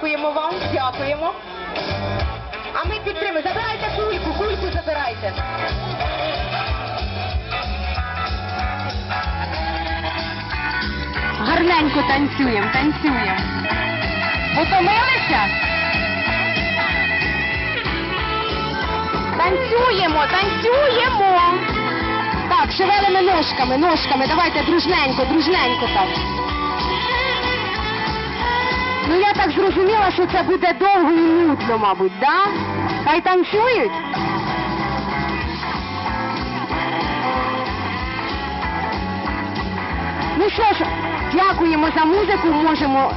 Дякуємо вам, дякуємо. А ми підтримуємо. Забирайте кульку, кульку забирайте. Гарненько танцюємо, танцюємо. Потомилися? Танцюємо, танцюємо. Так, шевелими ножками, ножками. Давайте дружненько, дружненько так. Так зрозуміла, що це буде довго і нудно, мабуть, да? Хай танцюють. Ну що ж, дякуємо за музику, можемо